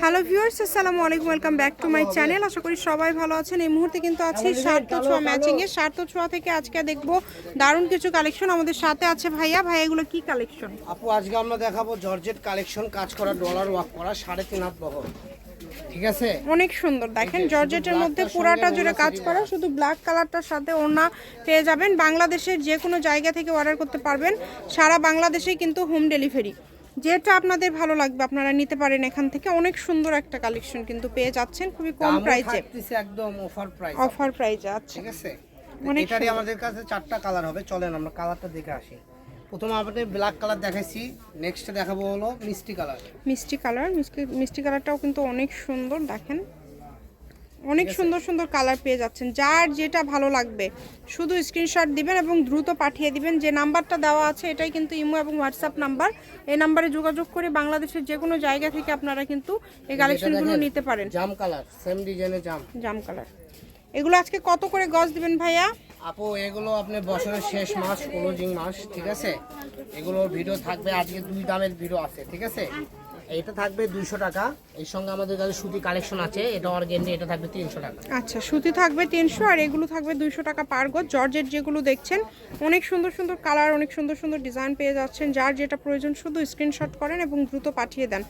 Hello viewers আসসালামু আলাইকুম welcome back to my channel. আশা করি সবাই ভালো আছেন। এই মুহূর্তে কিন্তু আছি সার্থ ছোঁয়া ম্যাচিং এর সার্থ ছোঁয়া থেকে আজকে দেখব দারুণ কিছু কালেকশন আমাদের সাথে আছে ভাইয়া। ভাই এগুলো কি কালেকশন আপু আজকে আমরা দেখাবো জর্জেট কালেকশন কাজ করা ডলার ওয়াক করা সাড়ে তিন হাত বহর। ঠিক আছে? অনেক সুন্দর। দেখেন জর্জেটের মধ্যে পুরাটা জুড়ে কাজ করা শুধু ব্ল্যাক কালারটার সাথে ওড়না পেয়ে যাবেন। বাংলাদেশের যে কোনো জায়গা থেকে অর্ডার করতে পারবেন। সারা বাংলাদেশেই কিন্তু হোম ডেলিভারি যেটা আপনাদের ভালো লাগবে আপনারা নিতে পারেন এখান থেকে। অনেক সুন্দর একটা কালেকশন কিন্তু পেয়ে যাচ্ছেন খুবই কম প্রাইসে একদম অফার প্রাইস অফার প্রাইসে আছে ঠিক আছে? এটারই আমাদের কাছে চারটা কালার হবে। চলেন আমরা কালারটা দেখে আসি। প্রথমে আমাদের ব্ল্যাক কালার দেখাইছি নেক্সট দেখাবো হলো মিষ্টি কালার মিষ্টি কালার মিষ্টি মিষ্টি কালারটাও কিন্তু অনেক সুন্দর দেখেন। অনেক সুন্দর সুন্দর কালার পেয়ে যাচ্ছেন। যার যেটা ভালো লাগবে শুধু স্ক্রিনশট দিবেন এবং দ্রুত পাঠিয়ে দিবেন। যে নাম্বারটা দেওয়া আছে এটাই কিন্তু ইমো এবং হোয়াটসঅ্যাপ নাম্বার। এই নাম্বারে যোগাযোগ করে বাংলাদেশের যে কোনো জায়গা থেকে আপনারা কিন্তু এই কালেকশনগুলো নিতে পারেন। জাম কালার সেম ডিজাইনের জাম। জাম কালার এগুলো আজকে কত করে গজ দিবেন ভাইয়া? আপু এগুলো আপনি বছরের শেষ মাস ক্লোজিং মাস ঠিক আছে? এগুলোর ভিডিও থাকবে আজকে দুই দামের ভিডিও আছে ঠিক আছে? এটা থাকবে দুইশো টাকা। এর সঙ্গে আমাদের কাছে সুতি কালেকশন আছে এটা অর্গেন্ডি এটা থাকবে তিনশো টাকা। আচ্ছা সুতি থাকবে তিনশো আর এগুলো থাকবে দুইশো টাকা পার গজ। জর্জের যেগুলো দেখছেন অনেক সুন্দর সুন্দর কালার অনেক সুন্দর সুন্দর ডিজাইন পেয়ে যাচ্ছেন। যার যেটা প্রয়োজন শুধু স্ক্রিনশট করেন এবং দ্রুত পাঠিয়ে দেন।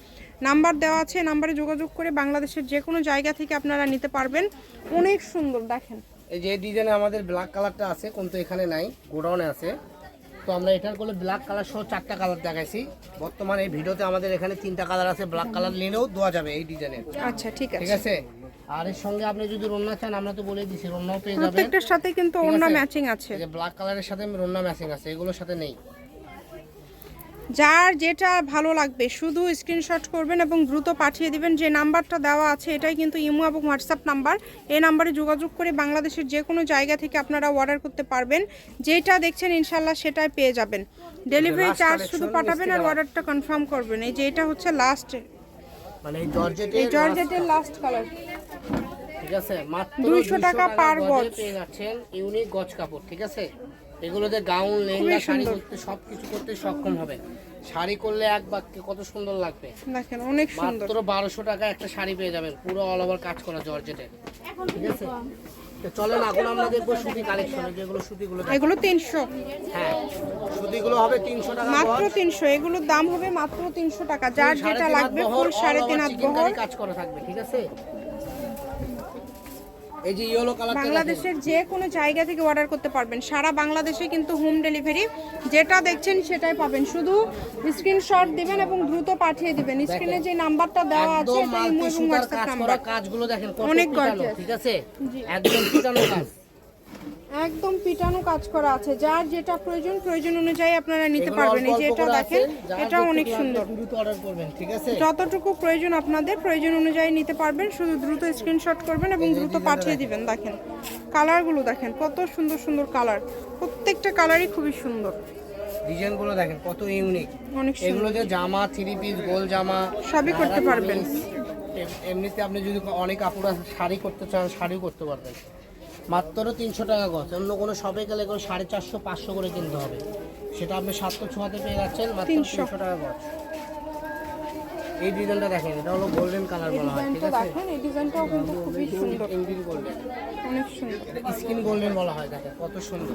নাম্বার দেওয়া আছে নাম্বারে যোগাযোগ করে বাংলাদেশের যে কোনো জায়গা থেকে আপনারা নিতে পারবেন। অনেক সুন্দর দেখেন। এই যে ডিজাইনে আমাদের ব্ল্যাক কালারটা আছে কিন্তু এখানে নাই গোডাউনে আছে। তো আমরা এটার করলে ব্ল্যাক কালার সহ চারটা কালার দেখাইছি। বর্তমানে এই ভিডিওতে আমাদের এখানে তিনটা কালার আছে ব্ল্যাক কালার নিলেও দেওয়া যাবে এই ডিজাইনের আচ্ছা ঠিক আছে ঠিক আছে। আর এর সঙ্গে আপনি যদি রন্না চান আমরা তো বলে দিছি রন্নাও পেয়ে যাবেন। প্রত্যেকটার সাথে কিন্তু রন্না ম্যাচিং আছে? এই যে ব্ল্যাক কালারের সাথে রন্না ম্যাচিং আছে এগুলোর সাথে নেই। যার যেটা ভালো লাগবে শুধু স্ক্রিনশট করবেন এবং দ্রুত পাঠিয়ে দিবেন। যে নাম্বারটা দেওয়া আছে এটাই কিন্তু ইমো এবং হোয়াটসঅ্যাপ নাম্বার। এই নাম্বারে যোগাযোগ করে বাংলাদেশের যে কোনো জায়গা থেকে আপনারা অর্ডার করতে পারবেন। যেটা দেখছেন ইনশাল্লাহ সেটাই পেয়ে যাবেন। ডেলিভারি চার্জ শুধু পাঠাবেন আর অর্ডারটা কনফার্ম করবেন। এই যে এটা হচ্ছে লাস্ট মানে এই জর্জেটের লাস্ট কালার ঠিক আছে মাত্র 200 টাকা পার গজে গজ। পেয়ে যাচ্ছেন ইউনিক গজ কাপড় ঠিক আছে? এগুলোতে গাউন লেহেঙ্গা শাড়ি করতে সব কিছু করতে সক্ষম হবে। শাড়ি করলে এক বাক্যে কত সুন্দর লাগবে? দেখেন অনেক সুন্দর। মাত্র বারোশো টাকা একটা শাড়ি পেয়ে যাবেন পুরো অল ওভার কাজ করা জর্জেটে। ঠিক আছে? তো চলেন এখন আমরা দেখব সুতি কালেকশন যেগুলো সুতিগুলো এগুলো তিনশো। হ্যাঁ সুতিগুলো হবে তিনশো টাকা মাত্র তিনশো এগুলোর দাম হবে মাত্র তিনশো টাকা। যার যেটা লাগবে ফুল সাড়ে তিন হাত কাজ করা থাকবে ঠিক আছে? এই যে ইয়েলো কালার বাংলাদেশের যে কোনো জায়গা থেকে অর্ডার করতে পারবেন। সারা বাংলাদেশে কিন্তু হোম ডেলিভারি যেটা দেখছেন সেটাই পাবেন। শুধু স্ক্রিনশট দিবেন এবং দ্রুত পাঠিয়ে দিবেন। স্ক্রিনে যে নাম্বারটা দেওয়া আছে এটা ইমো এবং হোয়াটসঅ্যাপ নাম্বার কাজগুলো দেখেন কত অনেক ঠিক আছে? একদম কাজ। একদম পিটানো কাজ করা আছে। যার যেটা প্রয়োজন প্রয়োজন অনুযায়ী আপনারা নিতে পারবেন। এই যে এটা দেখেন এটা অনেক সুন্দর। দ্রুত অর্ডার করবেন ঠিক আছে? যতটুকু প্রয়োজন আপনাদের প্রয়োজন অনুযায়ী নিতে পারবেন। শুধু দ্রুত স্ক্রিনশট করবেন এবং দ্রুত পাঠিয়ে দিবেন দেখেন। কালারগুলো দেখেন কত সুন্দর সুন্দর কালার। প্রত্যেকটা কালারই খুবই সুন্দর। ডিজাইনগুলো দেখেন কত ইউনিক অনেক সুন্দর। এগুলো যে জামা থ্রি পিস গোল জামা সবই করতে পারবেন। এমনিতে আপনি যদি অনেক কাপড় শাড়ি করতে চান শাড়িও করতে পারবেন। মাত্র তিনশো টাকা গছ অন্য কোনো শপে গেলে করে সাড়ে চারশো পাঁচশো করে কিনতে হবে। সেটা আপনি সাতশো ছোঁয়াতে পেয়ে যাচ্ছেন মাত্র 300 তিনশো টাকা গজ। এই ডিজাইনটা দেখেন এটা হলো গোল্ডেন কালার বলা হয় ঠিক আছে? দেখেন এই ডিজাইনটাও কিন্তু খুবই সুন্দর। ইন্ডিয়ান গোল্ডেন অনেক সুন্দর। স্কিন গোল্ডেন বলা হয় দেখেন কত সুন্দর।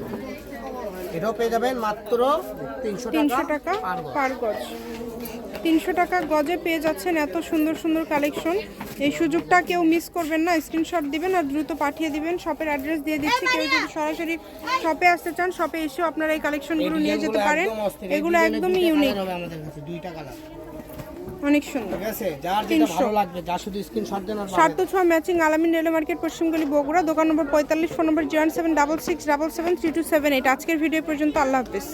এটাও পেয়ে যাবেন মাত্র তিনশো টাকা পার গজ। তিনশো টাকা গজে পেয়ে যাচ্ছেন এত সুন্দর সুন্দর কালেকশন। এই সুযোগটা কেউ মিস করবেন না স্ক্রিনশট দিবেন আর দ্রুত পাঠিয়ে দিবেন। শপের অ্যাড্রেস দিয়ে দিচ্ছি কেউ যদি সরাসরি শপে আসতে চান শপে এসেও আপনারা এই কালেকশনগুলো নিয়ে যেতে পারেন। এগুলো একদমই ইউনিক অনেক সুন্দর। ছোঁয়া ম্যাচিং আলামিন রেলওয়ে মার্কেট পশ্চিমগলি বগুড়া দোকান নম্বর পঁয়তাল্লিশ phone number zero seven double six double seven three two seven eight আজকের ভিডিও পর্যন্ত আল্লাহ হাফিজ।